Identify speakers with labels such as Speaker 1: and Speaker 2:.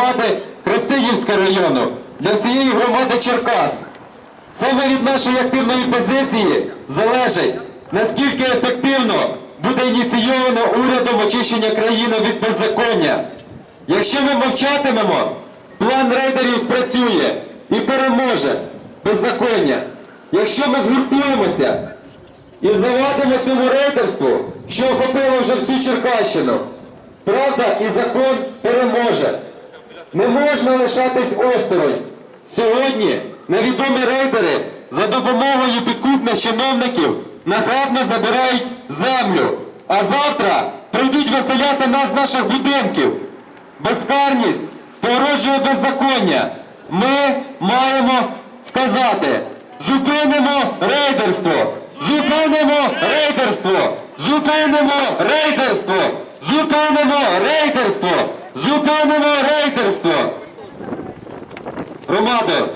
Speaker 1: громади Христиївського району, для всієї громади Черкас. Саме від нашої активної позиції залежить, наскільки ефективно буде ініційовано урядом очищення країни від беззаконня. Якщо ми мовчатимемо, план рейдерів спрацює і переможе беззаконня. Якщо ми згуртуємося і завадимо цьому рейдерству, що охопило вже всю Черкащину, правда і закон переможе. Не можна лишатись осторонь. Сьогодні невідомі рейдери за допомогою підкупних чиновників нахабно забирають землю, а завтра прийдуть виселяти нас з наших будинків. Безкарність породжує беззаконня. Ми маємо сказати: зупинимо рейдерство! Зупинимо рейдерство! Зупинимо рейдерство! Зупинимо рейдерство! Зупинимо рейдерство! Громадо,